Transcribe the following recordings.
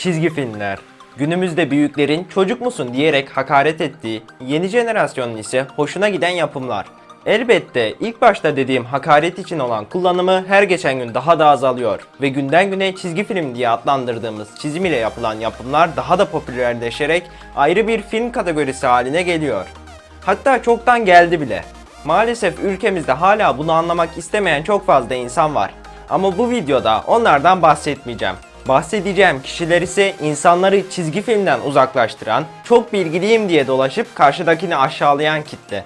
Çizgi filmler. Günümüzde büyüklerin çocuk musun diyerek hakaret ettiği, yeni jenerasyonun ise hoşuna giden yapımlar. Elbette ilk başta dediğim hakaret için olan kullanımı her geçen gün daha da azalıyor ve günden güne çizgi film diye adlandırdığımız çizim ile yapılan yapımlar daha da popülerleşerek ayrı bir film kategorisi haline geliyor. Hatta çoktan geldi bile. Maalesef ülkemizde hala bunu anlamak istemeyen çok fazla insan var. Ama bu videoda onlardan bahsetmeyeceğim. Bahsedeceğim kişiler ise insanları çizgi filmden uzaklaştıran, çok bilgiliyim diye dolaşıp karşıdakini aşağılayan kitle.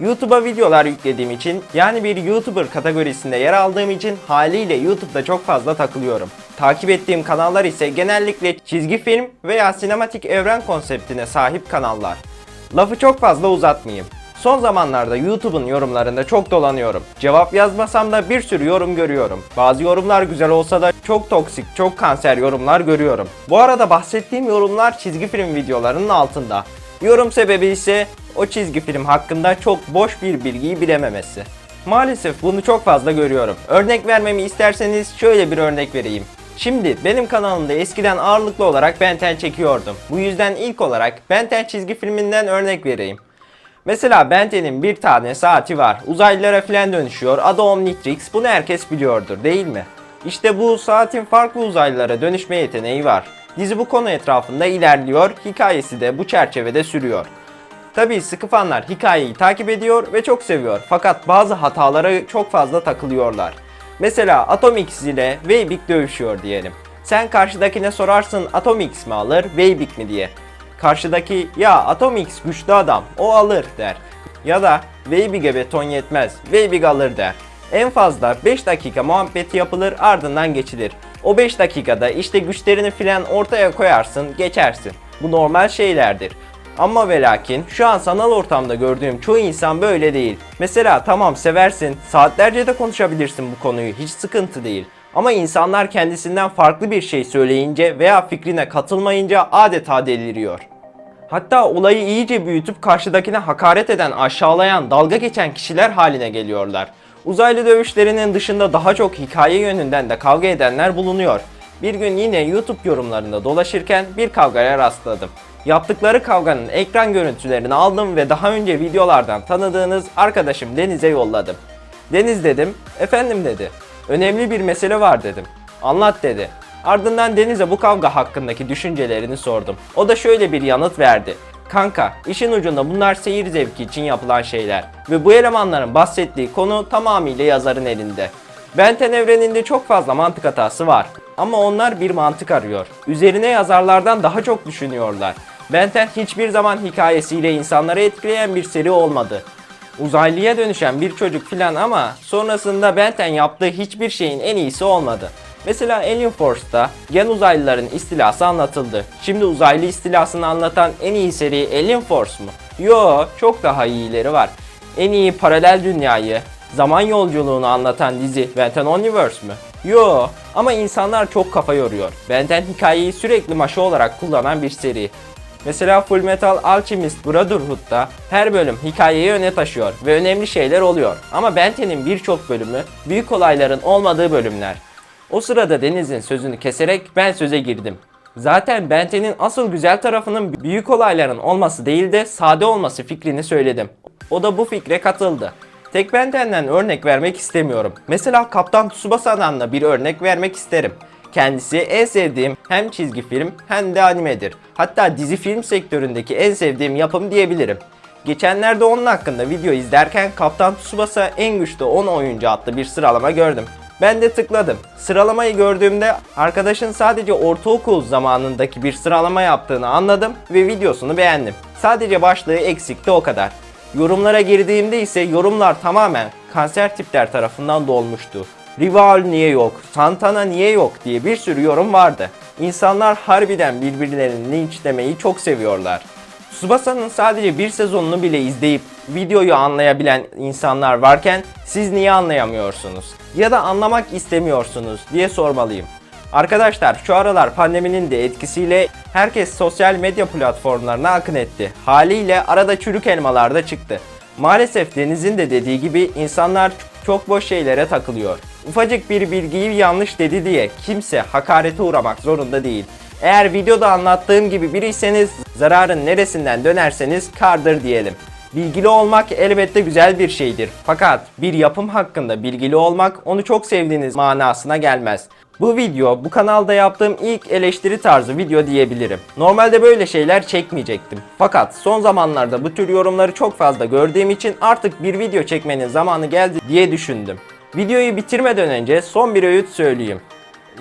YouTube'a videolar yüklediğim için yani bir YouTuber kategorisinde yer aldığım için haliyle YouTube'da çok fazla takılıyorum. Takip ettiğim kanallar ise genellikle çizgi film veya sinematik evren konseptine sahip kanallar. Lafı çok fazla uzatmayayım. Son zamanlarda YouTube'un yorumlarında çok dolanıyorum. Cevap yazmasam da bir sürü yorum görüyorum. Bazı yorumlar güzel olsa da çok toksik, çok kanser yorumlar görüyorum. Bu arada bahsettiğim yorumlar çizgi film videolarının altında. Yorum sebebi ise o çizgi film hakkında çok boş bir bilgiyi bilememesi. Maalesef bunu çok fazla görüyorum. Örnek vermemi isterseniz şöyle bir örnek vereyim. Şimdi benim kanalımda eskiden ağırlıklı olarak Ben 10 çekiyordum. Bu yüzden ilk olarak Ben 10 çizgi filminden örnek vereyim. Mesela Ben 10'in bir tane saati var. Uzaylılara filan dönüşüyor. Adı Omnitrix. Bunu herkes biliyordur değil mi? İşte bu saatin farklı uzaylılara dönüşme yeteneği var. Dizi bu konu etrafında ilerliyor. Hikayesi de bu çerçevede sürüyor. Tabii sıkı fanlar hikayeyi takip ediyor ve çok seviyor. Fakat bazı hatalara çok fazla takılıyorlar. Mesela Atomix ile Weibik dövüşüyor diyelim. Sen karşıdakine sorarsın Atomix mi alır, Weibik mi diye. Karşıdaki ya Atomix güçlü adam, o alır der. Ya da Weibik'e beton yetmez, Weibik alır der. En fazla 5 dakika muhabbeti yapılır ardından geçilir. O 5 dakikada işte güçlerini filan ortaya koyarsın, geçersin. Bu normal şeylerdir. Ama ve lakin şu an sanal ortamda gördüğüm çoğu insan böyle değil. Mesela tamam seversin, saatlerce de konuşabilirsin bu konuyu, hiç sıkıntı değil. Ama insanlar kendisinden farklı bir şey söyleyince veya fikrine katılmayınca adeta deliriyor. Hatta olayı iyice büyütüp karşıdakine hakaret eden, aşağılayan, dalga geçen kişiler haline geliyorlar. Uzaylı dövüşlerinin dışında daha çok hikaye yönünden de kavga edenler bulunuyor. Bir gün yine YouTube yorumlarında dolaşırken bir kavgaya rastladım. Yaptıkları kavganın ekran görüntülerini aldım ve daha önce videolardan tanıdığınız arkadaşım Deniz'e yolladım. Deniz dedim, efendim dedi. Önemli bir mesele var dedim. Anlat dedi. Ardından Deniz'e bu kavga hakkındaki düşüncelerini sordum. O da şöyle bir yanıt verdi. Kanka, işin ucunda bunlar seyir zevki için yapılan şeyler ve bu elemanların bahsettiği konu tamamıyla yazarın elinde. Benten evreninde çok fazla mantık hatası var ama onlar bir mantık arıyor. Üzerine yazarlardan daha çok düşünüyorlar. Benten hiçbir zaman hikayesiyle insanları etkileyen bir seri olmadı. Uzaylıya dönüşen bir çocuk filan ama sonrasında Benten yaptığı hiçbir şeyin en iyisi olmadı. Mesela Alien Force'da gen uzaylıların istilası anlatıldı. Şimdi uzaylı istilasını anlatan en iyi seri Alien Force mu? Yo, çok daha iyileri var. En iyi paralel dünyayı, zaman yolculuğunu anlatan dizi Benten Universe mü? Yo, ama insanlar çok kafa yoruyor. Benten hikayeyi sürekli maşa olarak kullanan bir seri. Mesela Fullmetal Alchemist Brotherhood'da her bölüm hikayeyi öne taşıyor ve önemli şeyler oluyor. Ama Benten'in birçok bölümü büyük olayların olmadığı bölümler. O sırada Deniz'in sözünü keserek ben söze girdim. Zaten Benten'in asıl güzel tarafının büyük olayların olması değil de sade olması fikrini söyledim. O da bu fikre katıldı. Tek Benten'den örnek vermek istemiyorum. Mesela Kaptan Tsubasa'dan da bir örnek vermek isterim. Kendisi en sevdiğim hem çizgi film hem de animedir. Hatta dizi film sektöründeki en sevdiğim yapım diyebilirim. Geçenlerde onun hakkında video izlerken Kaptan Tsubasa en güçlü 10 oyuncu adlı bir sıralama gördüm. Ben de tıkladım. Sıralamayı gördüğümde arkadaşın sadece ortaokul zamanındaki bir sıralama yaptığını anladım ve videosunu beğendim. Sadece başlığı eksikti o kadar. Yorumlara girdiğimde ise yorumlar tamamen kanser tipler tarafından dolmuştu. Rival niye yok, Santana niye yok diye bir sürü yorum vardı. İnsanlar harbiden birbirlerini linçlemeyi çok seviyorlar. Tsubasa'nın sadece bir sezonunu bile izleyip videoyu anlayabilen insanlar varken siz niye anlayamıyorsunuz? Ya da anlamak istemiyorsunuz diye sormalıyım. Arkadaşlar şu aralar pandeminin de etkisiyle herkes sosyal medya platformlarına akın etti. Haliyle arada çürük elmalar da çıktı. Maalesef Deniz'in de dediği gibi insanlar çok boş şeylere takılıyor. Ufacık bir bilgiyi yanlış dedi diye kimse hakarete uğramak zorunda değil. Eğer videoda anlattığım gibi biriyseniz zararın neresinden dönerseniz kardır diyelim. Bilgili olmak elbette güzel bir şeydir. Fakat bir yapım hakkında bilgili olmak onu çok sevdiğiniz manasına gelmez. Bu video bu kanalda yaptığım ilk eleştiri tarzı video diyebilirim. Normalde böyle şeyler çekmeyecektim. Fakat son zamanlarda bu tür yorumları çok fazla gördüğüm için artık bir video çekmenin zamanı geldi diye düşündüm. Videoyu bitirmeden önce son bir öğüt söyleyeyim.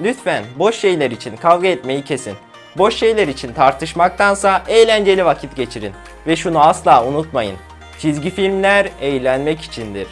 Lütfen boş şeyler için kavga etmeyi kesin. Boş şeyler için tartışmaktansa eğlenceli vakit geçirin. Ve şunu asla unutmayın. Çizgi filmler eğlenmek içindir.